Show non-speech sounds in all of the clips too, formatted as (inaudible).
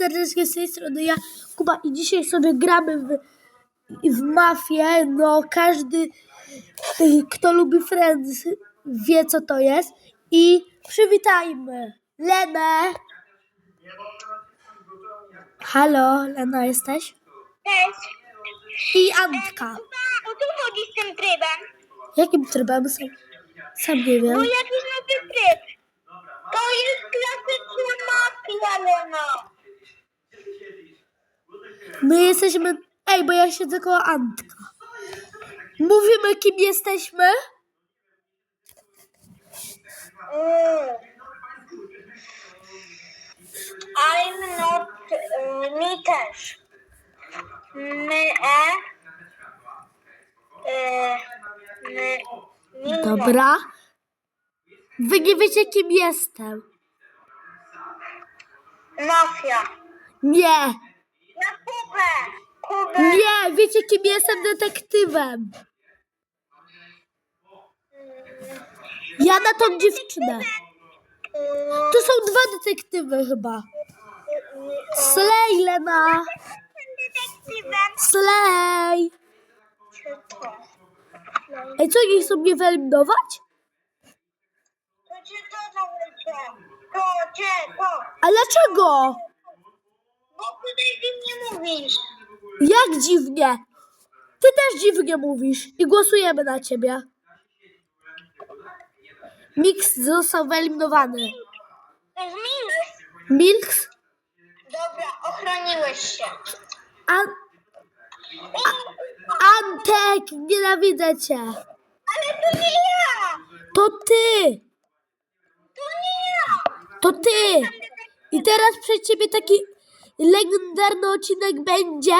serdecznie z tej strony ja, Kuba i dzisiaj sobie gramy w, w mafię. No każdy, y, kto lubi Friends wie co to jest. I przywitajmy Lenę. Halo, Lena jesteś? Cześć. I Antka. O co chodzi z tym trybem? Jakim trybem? Sam, sam nie wiem. No jakiś nowy tryb. To jest klasyczna mafia, Lena. My jesteśmy... Ej, bo ja siedzę koło Antka. Mówimy kim jesteśmy? Mm. I'm not... y, mi też. My, e... Y, my. Dobra. Wy nie wiecie, kim jestem. Mafia. Nie. Nie, wiecie, kim jestem detektywem. Ja na tą dziewczynę. To są dwa detektywy chyba. Slej, Lena. Slej. Ej, co, nie chcą mnie wyeliminować? To cię to zawrócę. To cię, to. A dlaczego? Tutaj ty nie mówisz. Jak dziwnie. Ty też dziwnie mówisz i głosujemy na ciebie. Mix został wyeliminowany. To jest minus. Milks? Dobra, ochroniłeś się. An Antek, nienawidzę cię. Ale to nie ja. To ty, To nie ja. to ty. I teraz przed ciebie taki legendarny odcinek będzie,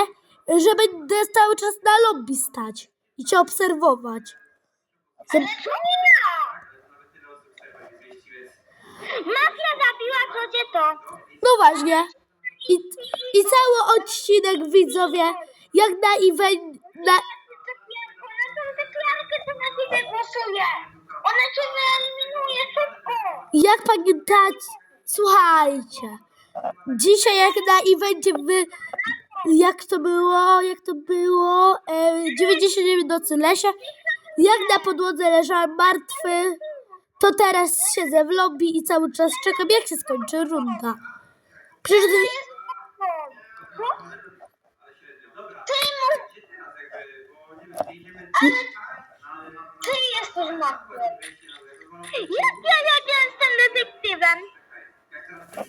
że będę cały czas na lobby stać i cię obserwować. Ale to nie ja. Mafia zabiła co cię to. No właśnie. I, I cały odcinek widzowie, jak na event, na, Ona tą deklarkę to na ciebie głosuje. Ona cię wyeliminuje szybko. jak pamiętać, słuchajcie, dzisiaj jak na evencie wy, jak to było, jak to było, e, 99 nocy lesie, jak na podłodze leżałem martwy, to teraz siedzę w lobby i cały czas czekam, jak się skończy runda. Przecież. Ale ty jesteś mafią. Jak ja, jak ja jestem detektywem?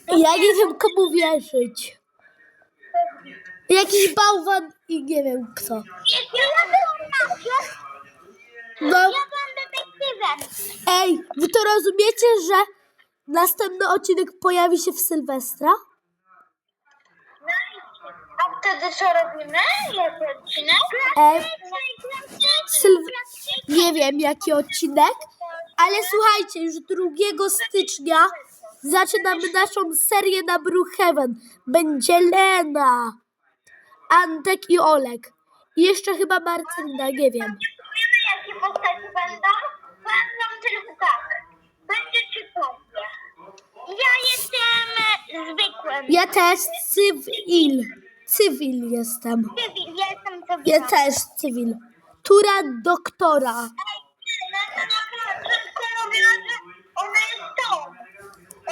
Ja nie wiem komu wierzyć. Jakiś bałwan i nie wiem kto. Ja byłam mafią, No, ja byłam detektywem. ej, wy to rozumiecie, że następny odcinek pojawi się w Sylwestra? No i- A wtedy co robimy? Jaki odcinek? Sylw... Nie wiem jaki odcinek, ale słuchajcie, już 2 stycznia zaczynamy naszą serię na Brookhaven. Będzie Lena, Antek i Olek. I jeszcze chyba Marcelina, nie wiem. Wiemy jakie postaci będą? Będą tylko tak. Będziecie sobie. Ja jestem e, zwykłym. Ja też cywil. Cywil jestem. Cywil, ja jestem cywilem. Ja też cywil. Tura doktora. Ona naprawdę szybko mówiła, że ona jest.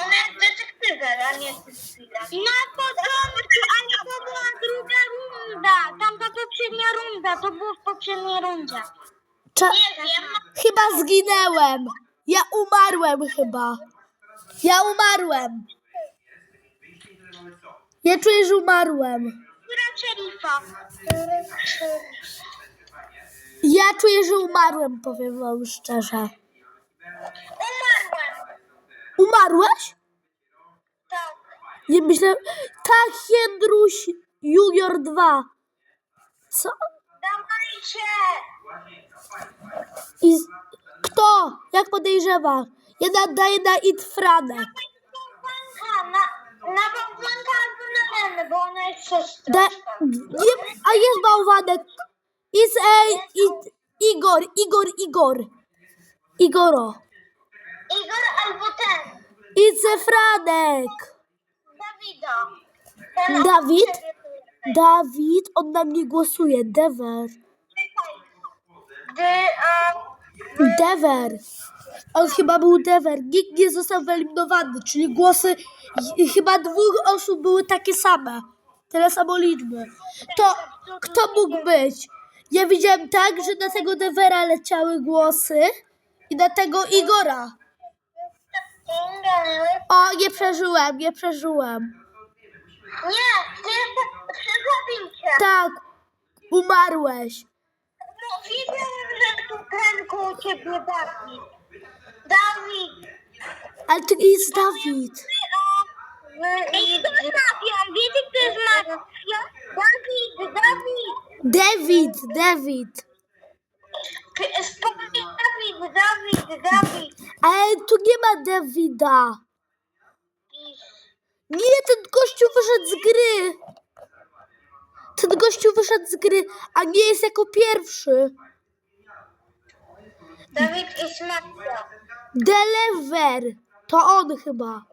Ona jest detektywem, a nie cywilem. Na początku, ale to była druga runda. Tamta poprzednia runda, to było w poprzedniej rundzie. Cza- Nie wiem, chyba zginęłem. Ja umarłem chyba. Ja umarłem. Ja czuję, że umarłem. która szeryfa. Ja czuję, że umarłem, powiem wam szczerze. Umarłeś? Tak. Nie myślę. Tak, Jędruś Junior 2. Co? Dawajcie. I z... Kto? Jak podejrzewa? Ja nadaję na It Franek. Na, na bałwanka albo na Lenę, bo ona jest siostrą. Da... Nie... A jest bałwanek. Jest ej, it... Igor, Igor, Igor. Igoro. Igor albo ten. It's Franek. Dawida. Ten Dawid? tu- Dawid, on na mnie głosuje. Dever. Czekaj. Dy, a... Dever. On chyba był Dever. Nikt nie został wyeliminowany, czyli głosy i- chyba dwóch osób były takie same. Tyle samo liczby. To kto mógł być? Ja widziałem tak, że na tego Devera leciały głosy i na tego Igora. O, nie przeżyłem, nie przeżyłem. Nie, ty przegapił cię. Tak, umarłeś. No, wiedziałem, że tu ten koło ciebie Dawid. Dawid. Ale to nie jest Dawid. Ej, kto jest mafią? Wiecie, kto jest mafią? Dawid, Dawid. David, David. Dawid, Dawid, Dawid. Ale tu nie ma Davida. Nie, ten gościu wyszedł z gry. Ten gościu wyszedł z gry, a nie jest jako pierwszy. Dawid jest mafią. Deliver. To on chyba.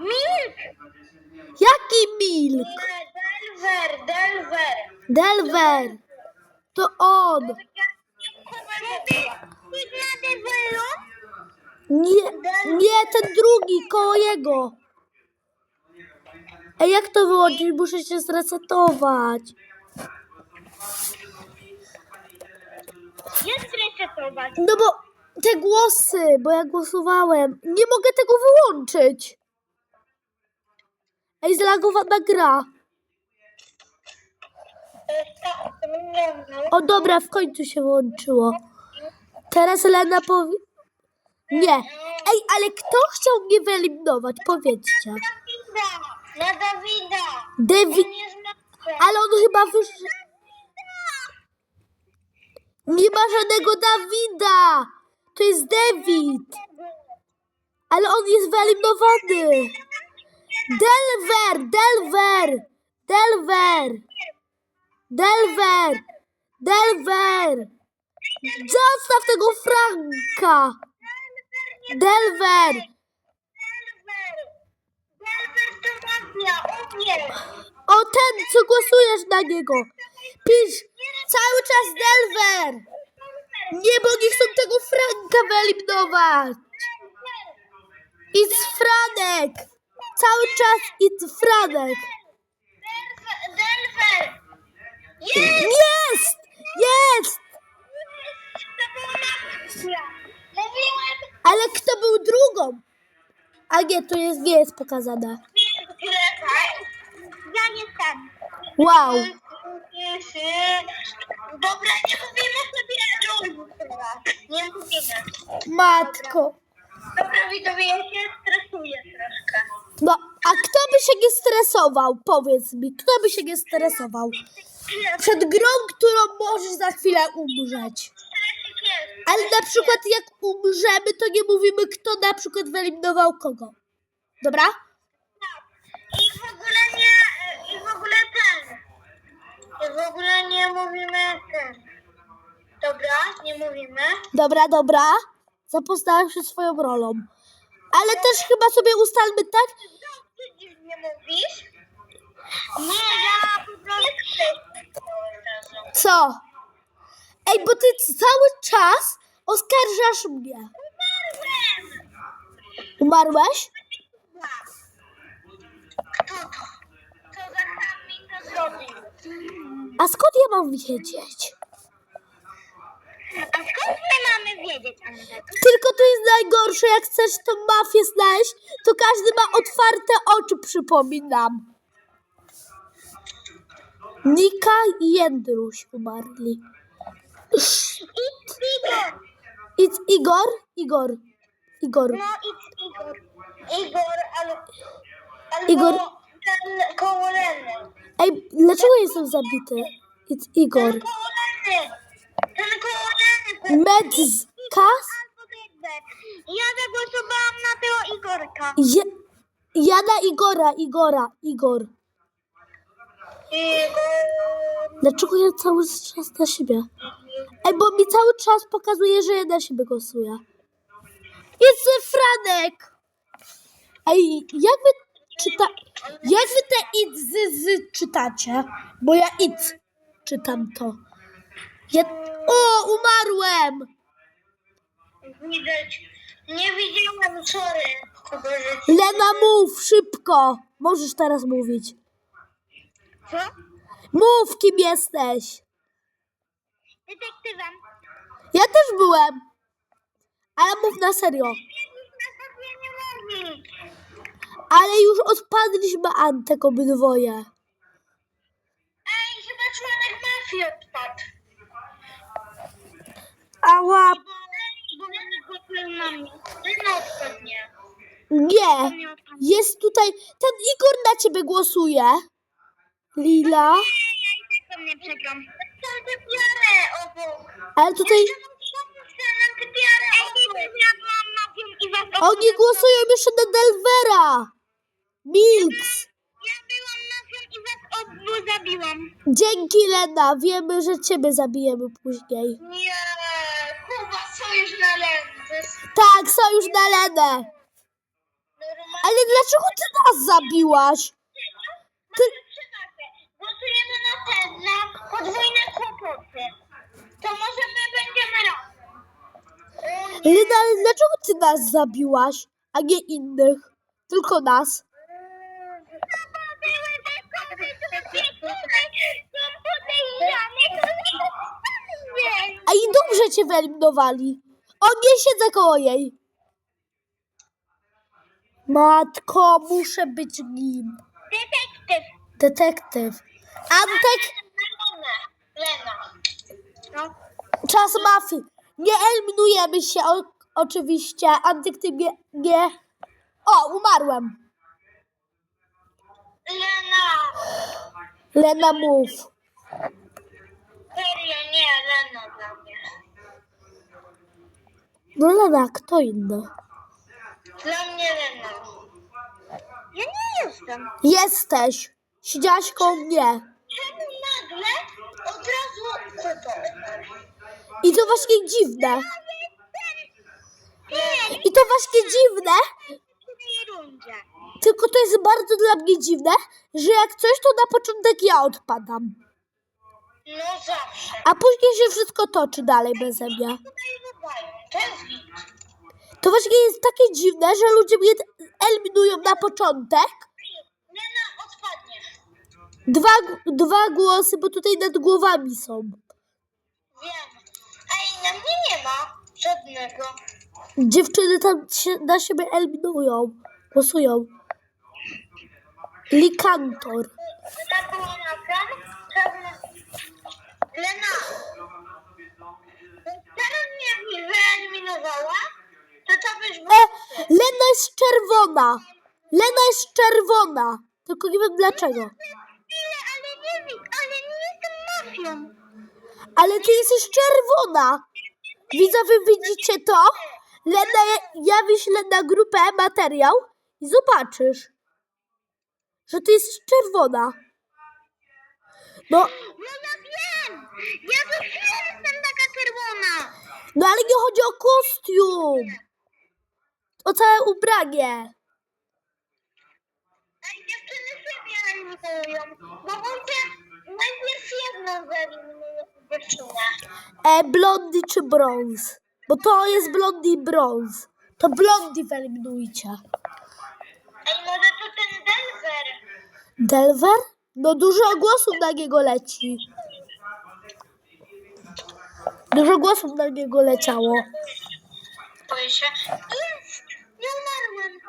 Milk. Jaki Milk? Nie, Delver, Delver. Delver. To on. Nie, nie, ten drugi, koło jego. Ej, jak to wyłączyć? Muszę się zresetować. Jak zresetować? No bo te głosy, bo ja głosowałem. Nie mogę tego wyłączyć. Ej, zlagowana gra. O dobra, w końcu się włączyło. Teraz Lena powie... Nie. Ej, ale kto chciał mnie wyeliminować? Powiedzcie. Na Dawida. Mafią. Ale on chyba wyszedł... Nie ma żadnego Dawida. To jest David. Ale on jest wyeliminowany. Delver, Delver, Delver, Delver, Delver. Zostaw tego Franka. Delver. O ten, co głosujesz na niego. Pisz cały czas Delver. Nie, bo nie chcą tego Franka wyeliminować. It's Franek. Cały czas it's Franek. Delver. Jest. Jest! Jest! Mówiłem. Ale kto był drugą? A nie, to jest, nie jest pokazane. Ja nie tam. Wow. Dobra, nie mówimy sobie teraz. Nie mówimy. Matko. Dobra, widzowie, ja się stresuję troszkę. No, a kto by się nie stresował? Powiedz mi, kto by się nie stresował? Przed grą, którą możesz za chwilę umrzeć. Ale na przykład jak umrzemy, to nie mówimy, kto na przykład wyeliminował kogo. Dobra? I w ogóle nie, i w ogóle ten. I w ogóle nie mówimy ten. Dobra, nie mówimy. Dobra, dobra. Zapoznałem się swoją rolą. Ale też chyba sobie ustalmy tak, Ty dziwnie mówisz? Nie, ja po prostu... co? Ej, bo ty cały czas oskarżasz mnie. Umarłeś? Kto to? Co za mi to zrobił? A skąd ja mam wiedzieć? A skąd my mamy wiedzieć, Antek? Tylko to jest najgorsze, jak chcesz tą mafię znaleźć, to każdy ma otwarte oczy, przypominam. Nika i Jędruś umarli. Igor! It's Igor? Igor. Igor. No i Igor. Igor, ale... Albo Igor. ten koło Leny. Ej, dlaczego jestem zabity? It's Igor. Ten koło Leny. Ten koło Leny. Medzkas? Albo Bieber. Ja zagłosowałam na tego Igorka. Je, ja na Igora, Igora, Igor. Dlaczego ja cały czas na siebie? Ej, bo mi cały czas pokazuje, że ja na siebie głosuję. Jest Franek! Ej, jakby... czyta... Jak wy te z czytacie? Bo ja it czytam to. Ja... O, umarłem! Widać. Nie widziałem, sorry. Lena, mów szybko. Możesz teraz mówić. Co? Mów, kim jesteś. Detektywem. Ja też byłem. Ale mów na serio. Ale już odpadliśmy Antek obydwoje. Ej, chyba członek mafii odpadł. Ała, Bo nie głosuję na mnie. No nie. Jest tutaj, ten Igor na ciebie głosuje. Lila. Nie, ja i tak tam nie przegram. Te piarę obok. Ale tutaj oni głosują jeszcze na Delvera. Milks. Ja byłam mafią i was obu zabiłam. Dzięki Lena, wiemy, że ciebie zabijemy później. Nie, Kuba, sojusz na lędzy. Tak, są już na Lenę. Ale dlaczego ty nas zabiłaś? Ty... Głosujemy na na podwójne kłopoty. To może my będziemy razem. Nie. Lena, ale dlaczego ty nas zabiłaś, a nie innych? Tylko nas. Były te kobiety, które są podejrzane, które nie. A i dobrze cię wyeliminowali. O, nie siedzę koło jej. Matko, muszę być nim. Detektyw. Detektyw. Antek, Lena. No. czas mafii. Nie eliminujemy się, o, oczywiście. Antek, ty nie, nie. O, umarłem. Lena. Lena, mów. Serio, nie, Lena dla mnie. No Lena, kto inny? Dla mnie Lena. Ja nie jestem. Jesteś. Siedziałaś koło mnie. Czemu nagle od razu? I to właśnie dziwne. Nie, I to właśnie dziwne, rundzie. tylko to jest bardzo dla mnie dziwne, że jak coś, to na początek ja odpadam. No zawsze. A później się wszystko toczy dalej beze mnie. Tutaj. To jest git. To właśnie jest takie dziwne, że ludzie mnie eliminują na początek. Dwa, dwa głosy, bo tutaj nad głowami są. Wiem. Ej, na mnie nie ma żadnego. Dziewczyny tam się na siebie eliminują. Głosują. Likantor. Tak było na plan? Czarny. Lena. Teraz mnie wyeliminowała? To to byś E, Lena jest czerwona. Lena jest czerwona. Tylko nie wiem dlaczego. Ale nie jestem mafią. Ale ty jesteś czerwona. Widzowie, widzicie to? Lena, ja wyślę na grupę materiał i zobaczysz, że ty jesteś czerwona. No, No ja wiem! Ja do jestem taka czerwona! no ale nie chodzi o kostium. O całe ubranie. Ej, dziewczyny siebie eliminują, bo mówię, najpierw jedną wyeliminuję dziewczynę. E, blondi czy brąz? Bo to jest blondi i brąz. To blondi wyeliminujcie. Ej, może to ten Denver? Delver? No dużo głosów na niego leci. Dużo głosów na niego leciało. Boję się. Jest! Nie umarłem.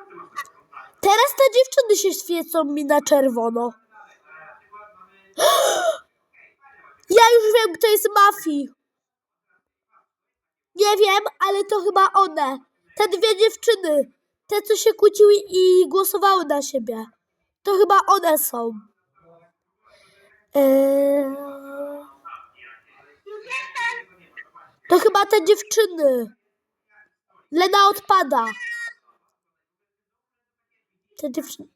Teraz te dziewczyny się świecą mi na czerwono. (gasps) Ja już wiem, kto jest mafii. Nie wiem, ale to chyba one. Te dwie dziewczyny. Te, co się kłóciły i głosowały na siebie. To chyba one są. Eee... To chyba te dziewczyny. Lena odpada. Te dziewczyny.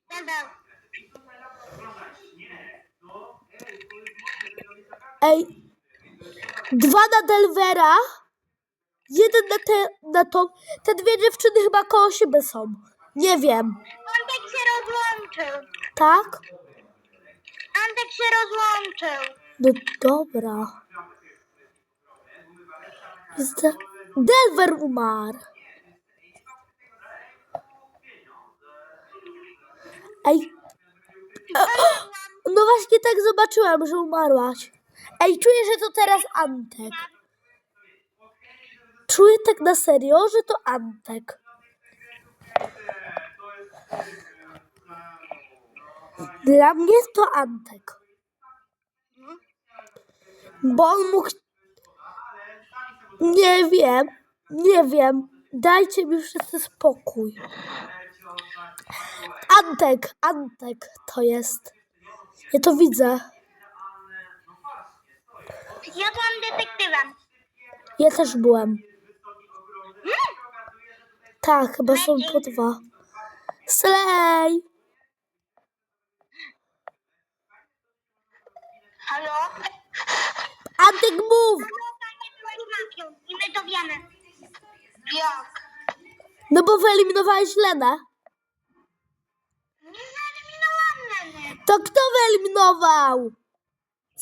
Ej, dwa na Delvera, jeden na, te, na tą. Te dwie dziewczyny chyba koło siebie są. Nie wiem. Wątek się rozłączył. Tak? Antek się rozłączył. No dobra. Delver umarł. Ej. No właśnie tak zobaczyłam, że umarłaś. Ej, czuję, że to teraz Antek. Czuję tak na serio, że to Antek. Dla mnie to Antek. Bo on mógł. Nie wiem, nie wiem. Dajcie mi wszyscy spokój. Antek, Antek to jest. Ja to widzę. Ja byłam detektywem. Ja też byłem. Tak, chyba są po dwa. Slej! Halo? Antek, mów! nie byłeś mafią i my to wiemy. Jak? No bo wyeliminowałeś Lenę. To kto wyeliminował?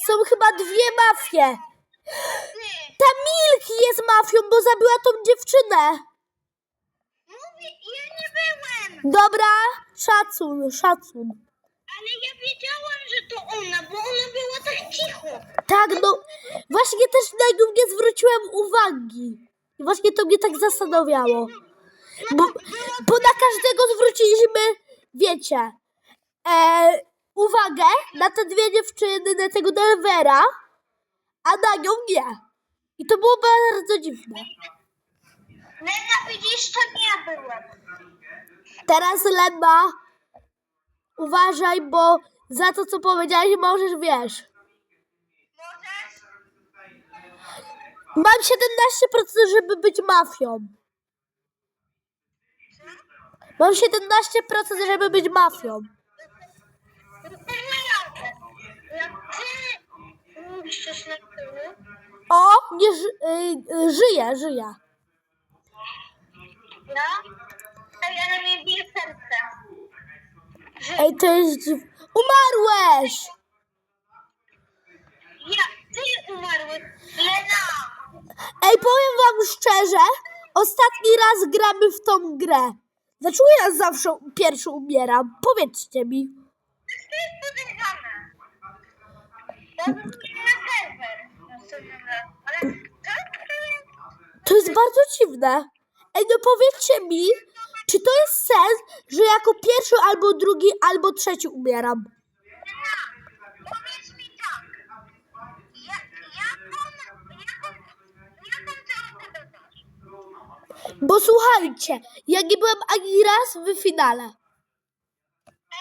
Są chyba dwie mafie. Ty. Ta Milk jest mafią, bo zabiła tą dziewczynę. Mówię, ja nie byłem. Dobra, szacun, szacun. Ale ja wiedziałam, że to ona, bo ona była tak cicho. Tak, no właśnie też na nią nie zwróciłem uwagi. I właśnie to mnie tak zastanawiało. Bo, bo na każdego zwróciliśmy, wiecie, e, uwagę na te dwie dziewczyny, na tego Delvera, a na nią nie. I to było bardzo dziwne. Lena, widzisz, to nie ja byłem. Teraz Lena, uważaj, bo za to, co powiedziałeś, możesz, wiesz. Możesz? Mam 17%, żeby być mafią. Mam 17%, żeby być mafią. Jak coś na O, nie ży, y, y, żyje, żyje. no? Ej, ale mnie bije serce. Ej, to jest dziw... Umarłeś! Ja, ty umarłeś. Lena! Ej, powiem wam szczerze, ostatni raz gramy w tą grę. Dlaczego ja zawsze pierwszy umieram? Powiedzcie mi. To jest podejrzane. Ja bym to, jest... Bardzo dziwne. Ej, no powiedzcie mi, czy to jest sens, że jako pierwszy albo drugi, albo trzeci umieram? Powiedz mi tak. Ja, jaką, jaką, jaką? Bo słuchajcie, ja nie byłem ani raz w finale.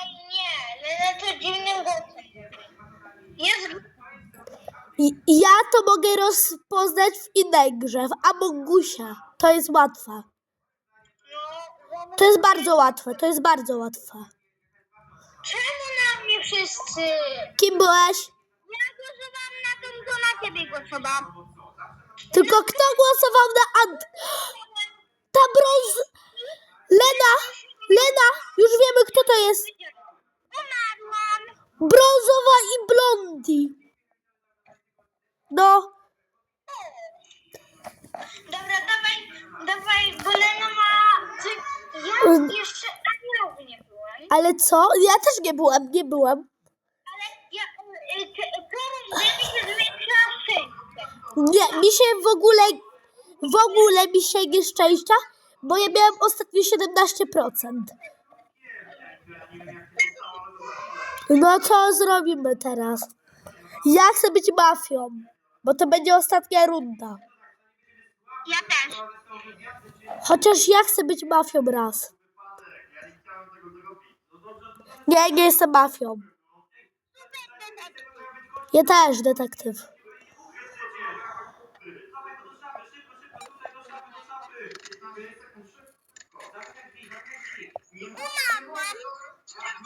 Ej, nie, Lena to dziwnym głosem. Jest... Ja to mogę rozpoznać w innej grze, w Amongusie. To jest łatwe. To jest bardzo łatwe, to jest bardzo łatwe. Czemu na mnie wszyscy? Kim byłeś? Ja głosowałam na tą, co na ciebie głosowałam. Tylko kto głosował na Ant? Ta brąz... Lena! Lena! Już wiemy, kto to jest. Umarłam. Brązowa i blondi. No, Dobra, dawaj, dawaj, bo Lena ma... Ty, Mm. ja jeszcze ani razu nie byłem. ale co? Ja też nie byłem, nie byłem. Ale ja... y, y, mi się szczęście. Nie, mi się w ogóle, w ogóle mi się nieszczęścia, bo ja miałem ostatnio 17%. No co zrobimy teraz? Ja chcę być mafią, bo to będzie ostatnia runda. Ja też. Chociaż ja chcę być mafią raz. Nie, nie jestem mafią. Ja też detektyw. Umarłam.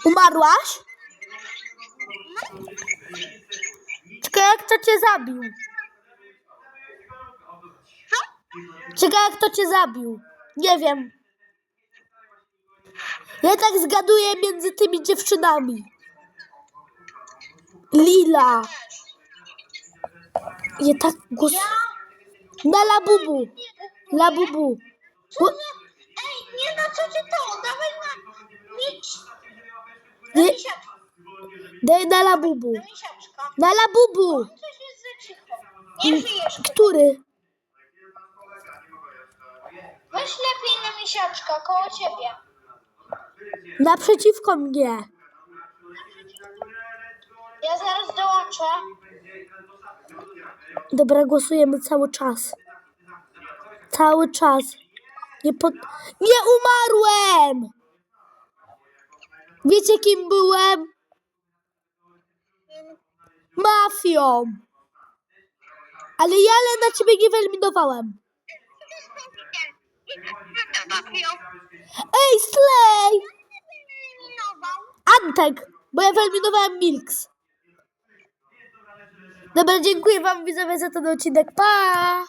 Umarłaś? Czekaj, jak to cię zabił? Czekaj, jak to cię zabił? Nie wiem. Ja tak zgaduję między tymi dziewczynami. Lila. Ja tak głos... Na Labubu. Labubu. Za... Ej, nie no, co ty to? Dawaj na... Miś... Nie. Daj na Labubu. Misiaczka. Na Labubu. Coś jest za cicho. Nie żyjesz. Który? Weź lepiej na misiaczka, koło ciebie. Naprzeciwko mnie. Ja zaraz dołączę. Dobra, głosujemy cały czas. Cały czas. Nie, pod... nie umarłem! Wiecie kim byłem? Mafią. Ale ja na ciebie nie wyeliminowałem. Ej, Slay! Antek, bo ja wyeliminowałem Milks. Dobra, dziękuję wam widzowie za ten odcinek. Pa!